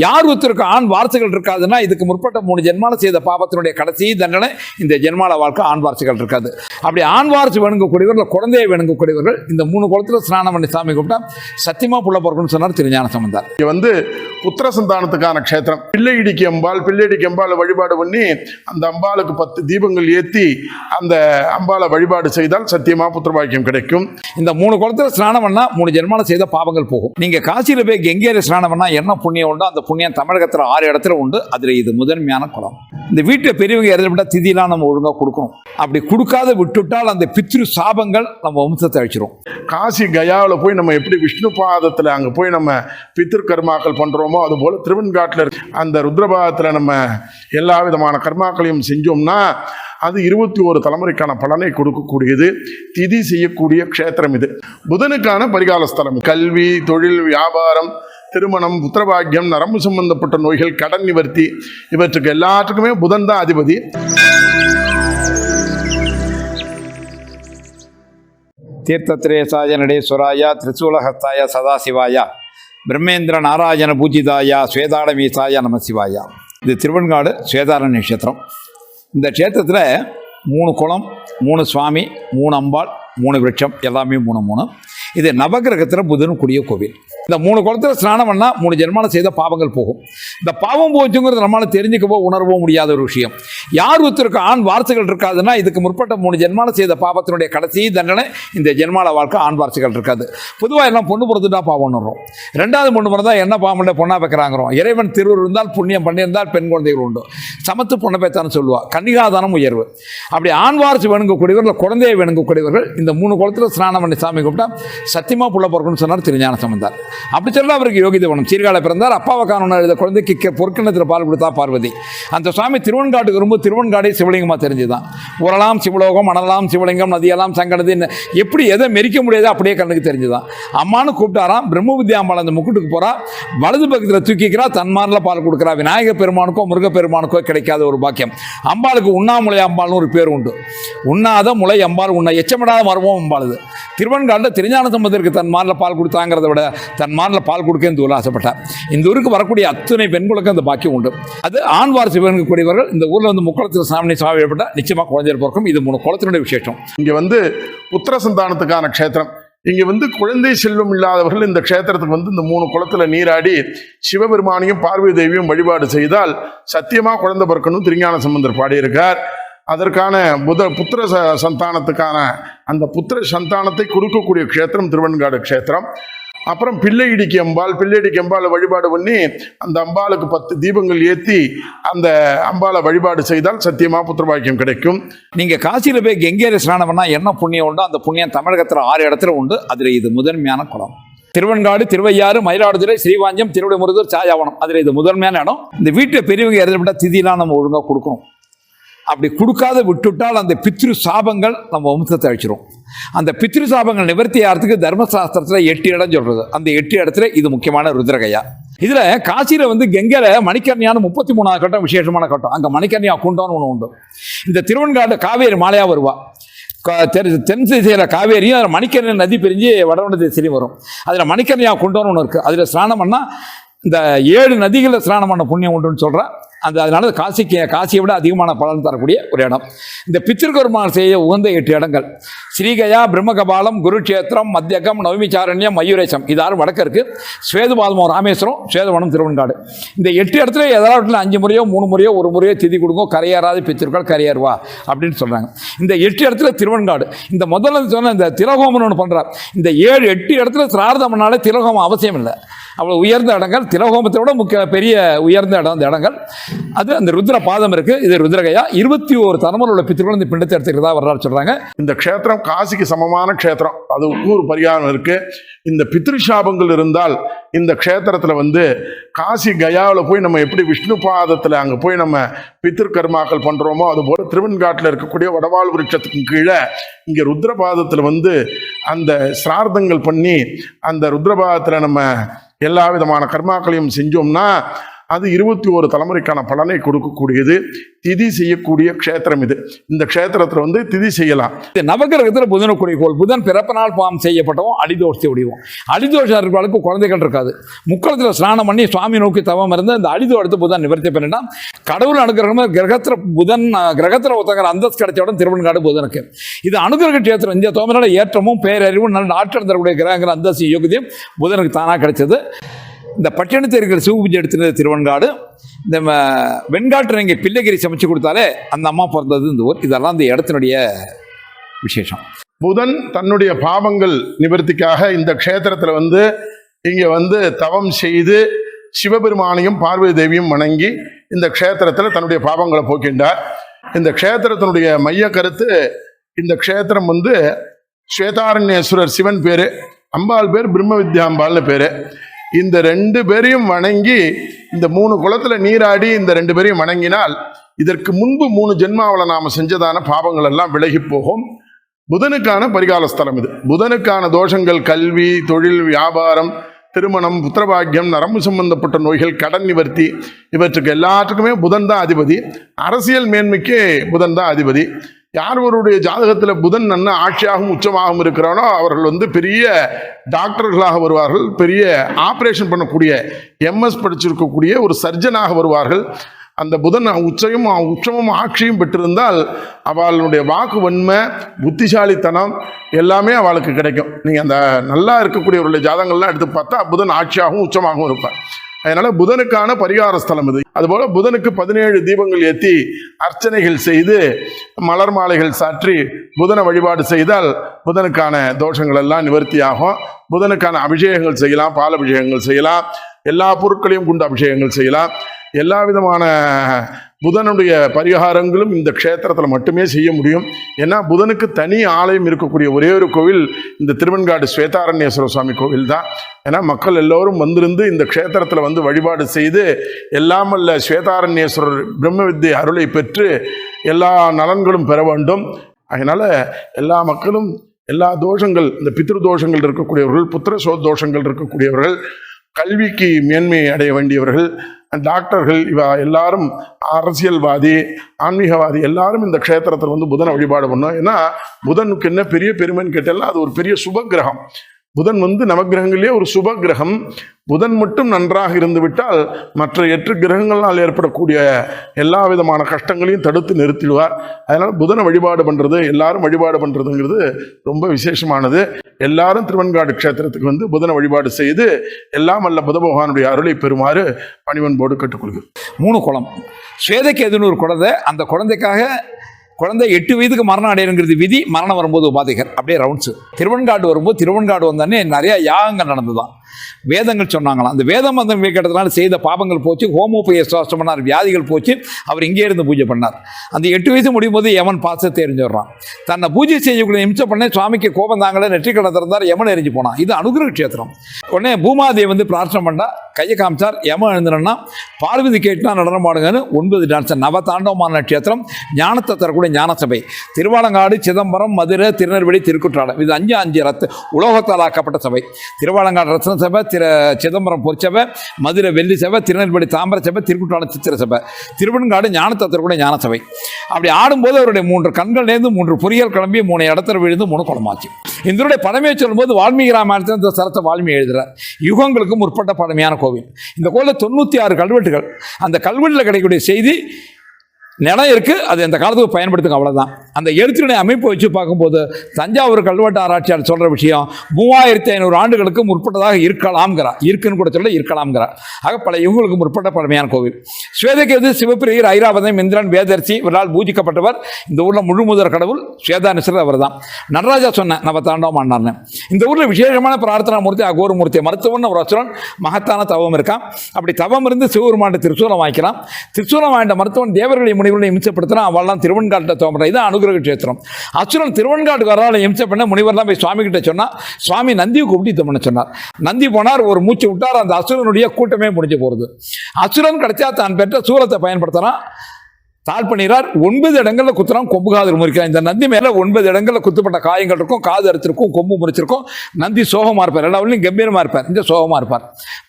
யார் ஒருத்தருக்கு ஆண் வாரிசுகள் இருக்காதுன்னா இதுக்கு முற்பட்ட மூணு ஜென்மால செய்த பாபத்தினுடைய கடைசி தண்டனை இந்த ஜென்மால வாழ்க்கை ஆண் வாரிசுகள் இருக்காது. அப்படி ஆண் வாரிசு வேணுங்கக்கூடியவர்கள் குழந்தையை வேணுங்கக்கூடியவர்கள் இந்த மூணு குளத்துல ஸ்நானம் பண்ணி சாமி கும்பிட்டா சத்தியமா புள்ள பிறக்கணும்னு சொன்னார் திருஞான சம்பந்தார். இங்க வந்து புத்திர சந்தானத்துக்கான க்ஷேத்திரம். பிள்ளையிடிக்கு அம்பாள் பிள்ளையிடிக்கு அம்பாளை வழிபாடு பண்ணி அந்த அம்பாளுக்கு பத்து தீபங்கள் ஏத்தி அந்த அம்பாளை வழிபாடு செய்தால் சத்தியமா புத்திர பாக்கியம் கிடைக்கும். இந்த மூணு குளத்துல ஸ்நானம் பண்ணா மூணு ஜென்மால செய்த பாவங்கள் போகும். நீங்க காசியில போய் கெங்கேரி ஸ்நானம் பண்ணா என்ன புண்ணியம் உண்டோ அந்த புண்ணியம் தமிழகத்தில் ஆறு இடத்துல உண்டு. அதில் இது முதன்மையான குளம். இந்த வீட்டில் பெரியவங்க இறந்துவிட்டால் திதிலாம் நம்ம ஒழுங்காக கொடுக்கணும். அப்படி கொடுக்காத விட்டுவிட்டால் அந்த பித்ரு சாபங்கள் நம்ம வம்சத்தை அழிச்சிரும். காசி கயாவில் போய் நம்ம எப்படி விஷ்ணு பாதத்தில் அங்கே போய் நம்ம பித்திரு கர்மாக்கள் பண்ணுறோமோ அதுபோல் திருவெண்காட்டில் அந்த ருத்ரபாதத்தில் நம்ம எல்லா விதமான கர்மாக்களையும் செஞ்சோம்னா அது இருபத்தி ஒரு தலைமுறைக்கான பலனை கொடுக்கக்கூடியது. திதி செய்யக்கூடிய க்ஷேத்திரம் இது. புதனுக்கான பரிகால ஸ்தலம் கல்வி தொழில் வியாபாரம் திருமணம் புத்திரபாக்கியம் நரம்பு சம்பந்தப்பட்ட நோய்கள் கடன் நிவர்த்தி இவற்றுக்கு எல்லாத்துக்குமே புதன் தான் அதிபதி. தீர்த்தத்ரேசாய நடேஸ்வராயா திரிசூலஹஸ்தாய சதாசிவாயா பிரம்மேந்திர நாராயண பூஜிதாயா சுவேதாடமீசாய நமசிவாயா. இது திருவெண்காடு ஸ்வேதார நட்சத்திரம் இந்த க்ஷேத்திரத்தில் மூணு குளம் மூணு சுவாமி மூணு அம்பாள் மூணு விருட்சம் எல்லாமே மூணு மூணு. இது நவகிரகத்தில் புதன் கூடிய கோவில். இந்த மூணு குளத்தில் ஸ்நானம் பண்ணால் மூணு ஜென்மால செய்த பாவங்கள் போகும். இந்த பாவம் போச்சுங்கிறது நம்மளால் தெரிஞ்சுக்கவோ உணரவோ முடியாத ஒரு விஷயம். யார் ஒருத்தருக்கு ஆண் வார்த்தைகள் இருக்காதுன்னா இதுக்கு முற்பட்ட மூணு ஜென்மால செய்த பாவத்தினுடைய கடைசி தண்டனை இந்த ஜென்மால வாழ்க்கை ஆண் வார்த்தைகள் இருக்காது. பொதுவாக எல்லாம் பொண்ணு பிறந்துட்டா பாவம் வரும் ரெண்டாவது பொண்ணு பிறந்தா என்ன பாவம் பொண்ணா வைக்கிறாங்கிறோம். இறைவன் திருவுருள் இருந்தால் புண்ணியம் பண்ணியிருந்தால் பெண் குழந்தைகள் உண்டு. சமத்து பொண்ணை பேத்தான்னு சொல்லுவாள் கன்னிகாதானம் உயர்வு. அப்படி ஆண் வாரிசு வேணுங்கக்கூடியவர்கள் குழந்தையை வேணுங்கக்கூடியவர்கள் இந்த மூணு குளத்தில் ஸ்நானம் பண்ணி சாமி கும்பிட்டா சத்தியமாக புள்ள பிறக்கணும்னு சொன்னார் திருஞான சம்பந்தார். அப்படி சொல்ல அவருக்கு யோகிதை வேணும் சீர்காழ பிறந்தார் அப்பாவை காணணும் எழுத குழந்தைக்கு கெ- பால் கொடுத்தா பார்வதி. அந்த சுவாமி திருவன்காட்டுக்கு ரொம்ப திருவன்காடே சிவலிங்கமாக தெரிஞ்சுதான். உரலாம் சிவலோகம் மணலாம் சிவலிங்கம் நதியெல்லாம் சங்கடது எப்படி எதை மெரிக்க முடியாதோ அப்படியே கண்ணுக்கு தெரிஞ்சுதான். அம்மானு கூப்பிட்டாராம் பிரம்ம வித்யாம்பாள் அந்த முக்குட்டுக்கு போகிறா வலது பக்கத்தில் தூக்கிக்கிறா தன்மாரில் பால் கொடுக்குறா விநாயக பெருமானுக்கோ முருக பெருமானுக்கோ கிடைக்காத ஒரு பாக்கியம். அம்பாளுக்கு உண்ணாமுலை அம்பாள்னு ஒரு பேர் உண்டு. உண்ணாத முளை அம்பாள் உண்ண எச்சமிடாத மர்மம் அம்பாளுது திருவன்காட்டில் திருஞான சம்பந்தருக்கு தன் மாரில் பால் கொடுத்தாங்கிறத விட தன் மாரில் பால் கொடுக்க இந்த ஊரில் ஆசைப்பட்டார். இந்த ஊருக்கு வரக்கூடிய அத்தனை பெண்களுக்கும் அந்த பாக்கியம் உண்டு. அது ஆண் வாரிசு வேணுக்கூடியவர்கள் இந்த ஊரில் வந்து முக்குளத்தில் சாமி சாமி வழிபட்டால் நிச்சயமாக குழந்தை பிறக்கும். இது மூணு குளத்தினுடைய விசேஷம். இங்கே வந்து புத்திர சந்தானத்துக்கான க்ஷேத்திரம். இங்கே வந்து குழந்தை செல்வம் இல்லாதவர்கள் இந்த க்ஷேத்திரத்துக்கு வந்து இந்த மூணு குளத்தில் நீராடி சிவபெருமானையும் பார்வதி தேவியும் வழிபாடு செய்தால் சத்தியமாக குழந்தை பிறக்கணும். திருஞான சம்பந்தர் பாடியிருக்கார். அதற்கான புத புத்திர ச- சந்தானத்துக்கான அந்த புத்திர சந்தானத்தை கொடுக்கக்கூடிய க்ஷேத்திரம் திருவெண்காடு க்ஷேத்திரம். அப்புறம் பிள்ளையிடிக்கு அம்பாள் பிள்ளையிடிக்கு அம்பாளை வழிபாடு பண்ணி அந்த அம்பாளுக்கு பத்து தீபங்கள் ஏற்றி அந்த அம்பாளை வழிபாடு செய்தால் சத்தியமா புத்திரபாக்கியம் கிடைக்கும். நீங்க காசியில போய் கெங்கேரி ஸ்நானம் பண்ணா என்ன புண்ணியம் உண்டோ அந்த புண்ணியம் தமிழகத்தில் ஆறு இடத்துல உண்டு. அதில் இது முதன்மையான குளம். திருவெண்காடு திருவையாறு மயிலாடுதுறை ஸ்ரீவாஞ்சம் திருவிடைமுருகர் சாயாவனம். அதில் இது முதன்மையான இடம். இந்த வீட்டில் பெரியவங்க இறந்துவிட்டால் திதிலாம் நம்ம ஒழுங்காக கொடுக்கணும். அப்படி கொடுக்காத விட்டுவிட்டால் அந்த பித்ரு சாபங்கள் நம்ம வம்சத்தை அழிச்சிரும். அந்த பித்ரு சாபங்கள் நிவர்த்தி ஆகிறதுக்கு தர்மசாஸ்திரத்தில் எட்டு இடம் சொல்கிறது அந்த எட்டு இடத்துல இது முக்கியமான ருத்ரகையா. இதில் காசியில் வந்து கங்கையில் மணிக்கர்ணியான முப்பத்தி மூணாவது கட்டம் விசேஷமான கட்டம். அங்கே மணிக்கர்ணியா குண்டம்னு ஒன்று உண்டு. இந்த திருவன்காடு காவேரி மாலையா வருவா. தென் திசையில் காவேரியும் அதில் மணிக்கர்ணி நதி பிரிஞ்சு வடவண்ட திசையிலையும் வரும். அதில் மணிக்கர்ணியா குண்டம்னு ஒன்று இருக்குது அதில் ஸ்நானம் பண்ணால் இந்த ஏழு நதிகளில் ஸ்நானம் பண்ண புண்ணியம் உண்டுன்னு சொல்கிறேன் அந்த அதனால காசிக்கு காசியை விட அதிகமான பலன் தரக்கூடிய ஒரு இடம். இந்த பித்திருக்கருமான் செய்ய உகந்த எட்டு இடங்கள். ஸ்ரீகயா பிரம்மகபாலம் குருக்ஷேத்திரம் மத்தியகம் நவமிச்சாரண்யம் மயூரேசம். இது ஆறு வடக்கு இருக்கு. ஸ்வேதுபாதமோ ராமேஸ்வரம் ஸ்வேதவனம் திருவன்காடு இந்த எட்டு இடத்துல எதாவது அஞ்சு முறையோ மூணு முறையோ ஒரு முறையோ திதி கொடுங்க கரையேறாது பித்திருக்கள் கரையேறுவா அப்படின்னு சொல்கிறாங்க இந்த எட்டு இடத்துல திருவெண்காடு. இந்த முதல்ல சொன்ன இந்த திலகோமம்னு ஒன்று பண்ணுறார் இந்த ஏழு எட்டு இடத்துல சிரார்த்தம் திலகோமம் அவசியம் இல்லை. அவ்வளோ உயர்ந்த இடங்கள் திலகோமத்தோட விட முக்கிய பெரிய உயர்ந்த இடம் அந்த இடங்கள். அது அந்த ருத்ர பாதம் இருக்குது இது ருத்ரகையா. இருபத்தி ஒரு தலைமுறை உள்ள பித்திருக்கள் இந்த பிண்டத்தை எடுத்துக்கிறதா வரலாறு சொல்கிறாங்க இந்த க்ஷேத்திரம் காசிக்கு சமமான க்ஷேத்திரம். அது ஒரு பரிகாரம் இருக்கு. இந்த பித்ருஷாபங்கள் இருந்தால் இந்த க்ஷேத்திரத்தில் வந்து காசி கயாவில் போய் நம்ம எப்படி விஷ்ணு பாதத்தில் அங்கே போய் நம்ம பித்ரு கர்மாக்கள் பண்ணுறோமோ அதுபோல் திருவெண்காட்டில் இருக்கக்கூடிய வடவால் விருட்சத்துக்கு கீழே இங்கே ருத்ரபாதத்தில் வந்து அந்த சிரார்த்தங்கள் பண்ணி அந்த ருத்ரபாதத்தில் நம்ம எல்லா விதமான கர்மாக்களையும் செஞ்சோம்னா அது இருபத்தி ஒரு தலைமுறைக்கான பலனை கொடுக்கக்கூடியது. திதி செய்யக்கூடிய க்ஷேத்திரம் இது. இந்த க்ஷேத்திரத்தில் வந்து திதி செய்யலாம். இது நவகிரகத்தில் புதனுக்குரிய கோள். புதன் பிறப்பினால் நாள் செய்யப்பட்டவும் அடிதோஷத்தை வடிவோம் அடிதோஷம் இருக்கிறவளுக்கு குழந்தைகள் இருக்காது. முக்களத்தில் ஸ்நானம் பண்ணி சுவாமி நோக்கி தவம் இருந்து அந்த அடிதோடத்து புதன் நிவர்த்தி பண்ணினா கடவுள் அனுகிரகம் கிரகத்தில் புதன் கிரகத்தில் ஒருத்தங்கிற அந்தஸ்து கிடைச்ச உடனே திருவண்ணாடு புதனுக்கு. இது அனுகிரக க்ஷேத்திரம். இந்திய தோமனோட ஏற்றமும் பேரறிவும் நல்ல ஆற்றல் தரக்கூடிய கிரகங்கிற அந்தஸ்து யோகியதையும் புதனுக்கு தானாக கிடைச்சது. இந்த பட்டினத்தில் இருக்கிற சிவபூஜை எடுத்துனது திருவன்காடு இந்த வெண்காட்டு இங்கே பிள்ளைகிரி சமைச்சு கொடுத்தாலே அந்த அம்மா பிறந்தது இந்த ஊர். இதெல்லாம் இந்த இடத்தினுடைய விசேஷம். புதன் தன்னுடைய பாவங்கள் நிவர்த்திக்காக இந்த க்ஷேத்திரத்தில் வந்து இங்கே வந்து தவம் செய்து சிவபெருமானையும் பார்வதி தேவியும் வணங்கி இந்த க்ஷேத்திரத்தில் தன்னுடைய பாவங்களை போக்கின்றார். இந்த க்ஷேத்திரத்தினுடைய மைய கருத்து இந்த க்ஷேத்திரம் வந்து ஸ்வேதாரண்யேஸ்வரர் சிவன் பேர் அம்பாள் பேர் பிரம்ம வித்யாம்பாள்னு பேர். இந்த ரெண்டு பேரையும் வணங்கி இந்த மூணு குளத்துல நீராடி இந்த ரெண்டு பேரையும் வணங்கினால் இதற்கு முன்பு மூணு ஜென்மாவில் நாம் செஞ்சதான பாவங்கள் எல்லாம் விலகி போகும். புதனுக்கான பரிகால ஸ்தலம் இது. புதனுக்கான தோஷங்கள் கல்வி தொழில் வியாபாரம் திருமணம் புத்திரபாக்கியம் நரம்பு சம்பந்தப்பட்ட நோய்கள் கடன் நிவர்த்தி இவற்றுக்கு எல்லாத்துக்குமே புதன் தான் அதிபதி. அரசியல் மேன்மைக்கு புதன் தான் அதிபதி. யார் ஜாதகத்தில் புதன் நன்ன ஆட்சியாகவும் உச்சமாகவும் இருக்கிறானோ அவர்கள் வந்து பெரிய டாக்டர்களாக வருவார்கள். பெரிய ஆப்ரேஷன் பண்ணக்கூடிய எம்எஸ் படிச்சிருக்கக்கூடிய ஒரு சர்ஜனாக வருவார்கள். அந்த புதன் உச்சையும் உச்சமும் ஆட்சியும் பெற்றிருந்தால் அவளுடைய வாக்கு வன்மை புத்திசாலித்தனம் எல்லாமே அவளுக்கு கிடைக்கும். நீங்கள் அந்த நல்லா இருக்கக்கூடியவருடைய ஜாதகங்கள்லாம் எடுத்து பார்த்தா புதன் ஆட்சியாகவும் உச்சமாகவும் இருப்பார். அதனால புதனுக்கான பரிகார ஸ்தலம் இது. அதுபோல புதனுக்கு பதினேழு தீபங்கள் ஏற்றி அர்ச்சனைகள் செய்து மலர் மாலைகள் சாற்றி புதனை வழிபாடு செய்தால் புதனுக்கான தோஷங்கள் எல்லாம் நிவர்த்தியாகும். புதனுக்கான அபிஷேகங்கள் செய்யலாம் பால் அபிஷேகங்கள் செய்யலாம் எல்லா பொருட்களையும் கொண்டு அபிஷேகங்கள் செய்யலாம். எல்லா விதமான புதனுடைய பரிகாரங்களும் இந்த க்ஷேத்திரத்தில் மட்டுமே செய்ய முடியும். ஏன்னா புதனுக்கு தனி ஆலயம் இருக்கக்கூடிய ஒரே ஒரு கோவில் இந்த திருவெண்காடு ஸ்வேதாரண்யேஸ்வர சுவாமி கோவில் தான் ஏன்னா மக்கள் எல்லோரும் வந்திருந்து இந்த க்ஷேத்திரத்தில் வந்து வழிபாடு செய்து எல்லாமல்ல ஸ்வேதாரண்யேஸ்வரர் பிரம்ம வித்யை அருளை பெற்று எல்லா நலன்களும் பெற வேண்டும். அதனால் எல்லா மக்களும் எல்லா தோஷங்கள் இந்த பித்ரு தோஷங்கள் இருக்கக்கூடியவர்கள் புத்திர சோ தோஷங்கள் இருக்கக்கூடியவர்கள் கல்விக்கு மேன்மை அடைய வேண்டியவர்கள் டாக்டர்கள் இவ எல்லாரும் அரசியல்வாதி ஆன்மீகவாதி எல்லாரும் இந்த க்ஷேத்திரத்தில் வந்து புதனை வழிபாடு பண்ணோம். ஏன்னா புதனுக்கு என்ன பெரிய பெருமைன்னு கேட்டாலும் அது ஒரு பெரிய சுப கிரகம். புதன் வந்து நவக்கிரகங்களிலே ஒரு சுப கிரகம் புதன் மட்டும் நன்றாக இருந்துவிட்டால் மற்ற எட்டு கிரகங்களால் ஏற்படக்கூடிய எல்லா விதமான கஷ்டங்களையும் தடுத்து நிறுத்திடுவார். அதனால் புதனை வழிபாடு பண்ணுறது எல்லாரும் வழிபாடு பண்ணுறதுங்கிறது ரொம்ப விசேஷமானது. எல்லாரும் திருவன்காடு க்ஷேத்திரத்துக்கு வந்து புதனை வழிபாடு செய்து எல்லாம் அல்ல புத பகவானுடைய அருளை பெறுமாறு பணிவன்போடு கேட்டுக்கொள்கிறேன். மூணு குளம். ஸ்வேதகேதுன்னு ஒரு குழந்தை. அந்த குழந்தைக்காக குழந்தை எட்டு வயதுக்கு மரணம் அடையணுங்கிறது விதி மரணம் வரும்போது உபாதைகள் அப்படியே ரவுண்ட்ஸு திருவன்காடு வரும்போது திருவன்காடு வந்தோடனே நிறையா யாகங்கள் நடந்துதான் வேதங்கள் சொன்னாங்களாம். அந்த வேதம் வந்து கேட்டதுனால செய்த பாபங்கள் போச்சு ஹோமோபய பண்ணார் வியாதிகள் போச்சு அவர் இங்கே இருந்து பூஜை பண்ணார். அந்த எட்டு வயசு முடியும் போது யமன் பார்த்து தெரிஞ்சிடுறான். தன்னை பூஜை செய்யக்கூடிய நிமிஷம் பண்ண சுவாமிக்கு கோபம் தாங்களே நெற்றிக்கடை திறந்தார் யமன் எரிஞ்சு போனான். இது அனுகிரக கஷேத்திரம். உடனே பூமாதேவி வந்து பிரார்த்தனை பண்ணா கையை காமிச்சார் யமன் எழுந்தனா பார்வதி கேட்டுனா நடனம் பாடுங்கன்னு ஒன்பது டான்ஸ் நவதாண்டவமான நட்சத்திரம் ஞானத்தை தரக்கூடிய ஞான சபை திருவாலங்காடு சிதம்பரம் மதுரை திருநெல்வேலி திருக்குற்றாலம். இது அஞ்சு அஞ்சு ரத்து உலோகத்தால் ஆக்கப்பட்ட சபை. திருவாலங்காடு ரத்ன சபை திரு சிதம்பரம் பொற்சபை மதுரை வெள்ளி சபை திருநெல்வேலி தாம்பர சபை திருக்குற்றாலம் சித்திர சபை. திருவெண்காடு ஞானத்தத்திற்குடைய தரக்கூடிய ஞான சபை அப்படி ஆடும்போது அவருடைய மூன்று கண்கள்லேருந்து மூன்று பொறியியல் கிளம்பி மூணு இடத்துல விழுந்து மூணு குளமாச்சு இந்தருடைய பழமையை சொல்லும்போது வால்மீகி ராமாயணத்தில் இந்த சரத்தை வால்மீகி எழுதுகிறார் யுகங்களுக்கு முற்பட்ட பழமையான கோவில். இந்த கோவிலில் தொண்ணூற்றி ஆறு கல்வெட்டுகள். அந்த கல்வெட்டில் கிடைக்கக்கூடிய செய்தி நிலம் இருக்குது அது இந்த காலத்துக்கு பயன்படுத்துங்க அவ்வளோதான் அந்த எழுத்தினுடைய அமைப்பு வச்சு பார்க்கும்போது தஞ்சாவூர் கல்வெட்டு ஆராய்ச்சியாளர் சொல்கிற விஷயம் மூவாயிரத்தி ஐநூறு ஆண்டுகளுக்கு முற்பட்டதாக இருக்கலாம்ங்கிறார் இருக்குன்னு கூட சொல்ல இருக்கலாம்ங்கிறார் ஆக பல யுகங்களுக்கு முற்பட்ட பழமையான கோவில். ஸ்வேதகேது சிவப்பிரியர் ஐராவதம் இந்திரன் வேதர்சி இவரால் பூஜிக்கப்பட்டவர். இந்த ஊரில் முழு முதற் கடவுள் ஸ்வேதானிசர் அவர் தான் நடராஜா சொன்னேன் நம்ம தாண்டவம் ஆண்டார்னு இந்த ஊரில் விசேஷமான பிரார்த்தனா மூர்த்தி அகோர மூர்த்தி மருத்துவம்னு ஒரு அசுரன் மகத்தான தவம் இருக்கான். அப்படி தவம் இருந்து சிவபெருமாண்ட திருச்சூலம் வாங்கிக்கலாம் திருச்சூலம் வாங்கிட்ட மருத்துவன் தேவர்களை முனிவர்களை இம்சப்படுத்தினா அவள்லாம் திருவன்காட்டில் தோம்புறா இது அனுகிரக கஷேத்திரம். அசுரன் திருவன்காட்டுக்கு வரால இம்சை பண்ண முனிவர்லாம் போய் சுவாமி கிட்ட சொன்னால் சுவாமி நந்தியை கூப்பிட்டு பண்ண சொன்னார். நந்தி போனார் ஒரு மூச்சு விட்டார் அந்த அசுரனுடைய கூட்டமே முடிஞ்சு போகிறது அசுரன் கிடைச்சா தான் பெற்ற சூலத்தை பயன்படுத்தினா தாழ் பண்ணிடுறார் ஒன்பது இடங்கள்ல குத்துறான். கொம்பு காது முறிக்கிறான். இந்த நந்தி மேல ஒன்பது இடங்கள்ல குத்துப்பட்ட காயங்கள் இருக்கும். காது அறுத்திருக்கும் கொம்பு முறிச்சிருக்கும். நந்தி சோகமா இருப்பார். எல்லா வழியும் கம்பீரமா இருப்பார். இந்த சோகமா இருப்பார்.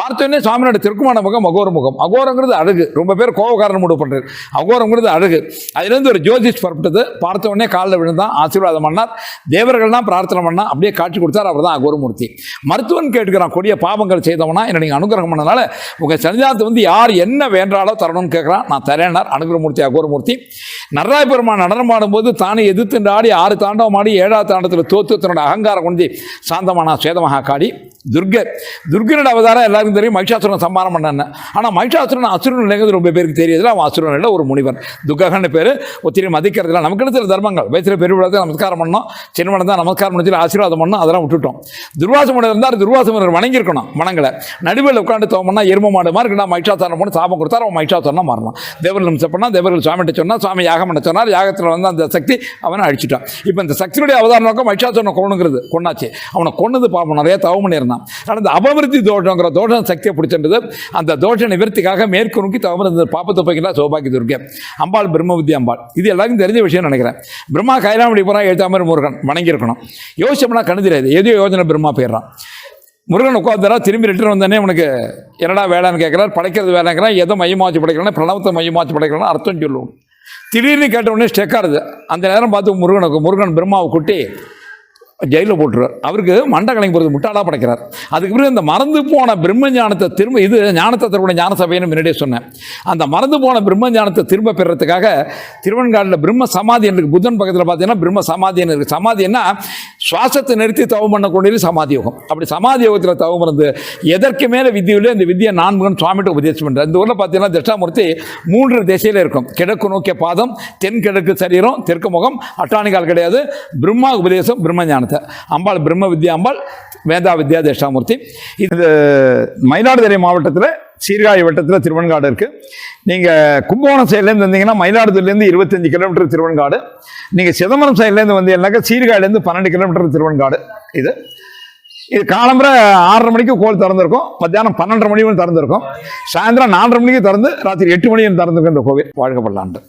பார்த்தோன்னே சுவாமியோட திருக்குமான முகம் அகோர முகம். அகோரங்கிறது அழகு. ரொம்ப பேர் கோபக்காரன் முடிவு பண்றாரு. அகோரங்கிறது அழகு. அதுலேருந்து ஒரு ஜோதிஷ் புறப்பட்டது. பார்த்த உடனே காலில் விழுந்தான். ஆசீர்வாதம் பண்ணார். தேவர்கள்லாம் பிரார்த்தனை பண்ணா அப்படியே காட்சி கொடுத்தார். அவர் தான் அகோரமூர்த்தி. மருத்துவன் கேட்கிறான் கொடிய பாவங்கள் செய்தவனா? என்னை நீங்கள் அனுகிரகம் பண்ணனால உங்கள் சன்னிதானத்தை வந்து யார் என்ன வேண்டாலோ தரணும்னு கேட்குறான் நான் தரேனார் அனுகிரமூர்த்தி அகோரமூர்த்தி நர்ராய பெருமான் நடனம் ஆடும்போது தானே எதிர்த்து ஆடி ஆறு தாண்டவம் ஆடி ஏழாவது தாண்டத்தில் தோத்து தன்னோட அகங்காரம் கொண்டு சாந்தமானா சேதமாக காடி துர்கை துர்கனோட அவதாரம் எல்லாருக்கும் தெரியும். மகிஷாசுரன் சம்மானம் பண்ணான்னு. ஆனால் மகிஷாசுரன் அசுரன் இல்லைங்கிறது ரொம்ப பேருக்கு தெரியல அவன் அசுரன் இல்லை ஒரு முனிவன் துர்ககன்னு பேர். ஒத்திரி மதிக்கிறதுல நமக்கு சில தர்மங்கள். வயசில் பெருவிழத்தை நமஸ்காரம் பண்ணோம். சின்னவனை தான் நமஸ்காரம் பண்ணி ஆசீர்வாதம் பண்ணோம். அதெல்லாம் விட்டுட்டோம். துர்வாச இருந்தால் இருந்தார் துர்வாச வணங்கியிருக்கணும். மனங்களை நடுவில் உட்காந்து தோமன்னா எரும மாடு மாதிரி இருக்கா மகிஷாசுரன் பண்ணி சாபம் கொடுத்தா அவன் மகிஷாசாரம் மாறணும் தேவர்கள் நிமிஷம் பண்ணால் தேவர்கள் சுவாமிகிட்ட சொன்னால் சுவாமி யாகம் பண்ண சொன்னார். யாகத்தில் வந்து அந்த சக்தி அவனை அழிச்சிட்டான். இப்போ இந்த சக்தியுடைய அவதார நோக்கம் மகிஷாசுரனை கொண்டுங்கிறது கொண்டாச்சு அவனை கொண்டது பாப்போம் நிறைய தவம் பண்ணியிருந்தான். ஆனால் அந்த அபவிருத்தி தோஷங்கிற தோஷம் சக்தியை பிடிச்சிருந்தது. அந்த தோஷ நிவர்த்திக்காக மேற்கு நோக்கி தவம் இருந்தது. பாப்பத்தை போய்க்கலாம் சௌபாகி துர்கை அம்பாள் பிரம்ம அம்பாள். இது எல்லாருக்கும் தெரிஞ்ச விஷயம் நினைக்கிறேன். பிரம்மா கைலாமடி போகிறான் எழுத்தாமர் முருகன் வணங்கியிருக்கணும். யோசிச்சோம்னா கண்ணு தெரியாது. எதையோ யோஜனை பிரம்மா போயிடுறான். முருகன் உட்காந்துறா திரும்பி ரிட்டர்ன் வந்தோடனே உனக்கு என்னடா வேலைன்னு கேட்குறாரு படைக்கிறது வேலைங்கிறான் எதை மையமாச்சு படைக்கிறானே பிரணவத்தை மையமாச்சு படைக்கிறான் அர்த்தம் சொல்லுவோம். திடீர்னு கேட்ட உடனே ஸ்டெக்காருது. அந்த நேரம் பார்த்து முருகனுக்கு முருகன் பிரம்மாவை கூட்டி ஜெயிலில் போட்டுருவார். அவருக்கு மண்டை கலைஞர் போகிறது முட்டாளாக படைக்கிறார். அதுக்கு பிறகு இந்த மறந்து போன பிரம்ம ஞானத்தை திரும்ப இது ஞானத்தை தருவ ஞான சபைன்னு முன்னாடியே சொன்னேன். அந்த மறந்து போன பிரம்ம ஞானத்தை திரும்ப பெறத்துக்காக திருவன்காடில் பிரம்ம சமாதி இருக்குது புத்தன் பக்கத்தில் பார்த்தீங்கன்னா பிரம்ம சமாதின்னு இருக்குது சமாதின்னா சுவாசத்தை நிறுத்தி தவம் பண்ணக்கூடிய சமாதி யோகம். அப்படி சமாதி யோகத்தில் தவம் இருந்து எதற்கு மேலே வித்தியில் இந்த வித்தியை நான்குன்னு சுவாமிகிட்ட உபதேசம் பண்ணுறார் இந்த ஊரில் பார்த்தீங்கன்னா தட்சாமூர்த்தி மூன்று திசையில் இருக்கும். கிழக்கு நோக்கிய பாதம் தென் கிழக்கு சரீரம் தெற்கு முகம் அட்டானிகால் கிடையாது. பிரம்மா உபதேசம் பிரம்ம ஞானம் அம்பாள் பிரம்ம வித்யா அம்பாள் வேதா வித்யா தேஷ்டாமூர்த்தி. இது மயிலாடுதுறை மாவட்டத்தில் சீர்காழி வட்டத்தில் திருவன்காடு இருக்குது நீங்கள் கும்பகோணம் சைட்லேருந்து வந்தீங்கன்னா மயிலாடுதுறையிலேருந்து இருபத்தஞ்சி கிலோமீட்டர் திருவன்காடு. நீங்கள் சிதம்பரம் சைட்லேருந்து வந்தீங்கன்னாக்கா சீர்காழிலேருந்து பன்னெண்டு கிலோமீட்டர் திருவன்காடு. இது. இது காலம்பரை ஆறரை மணிக்கு கோல் திறந்திருக்கும். மத்தியானம் பன்னெண்டரை மணி வரை திறந்திருக்கும். சாயந்தரம் நாலரை மணிக்கு திறந்து ராத்திரி எட்டு மணி வரை திறந்திருக்கும் இந்த கோவில். வாழ்க்கப்படலான்ட்டு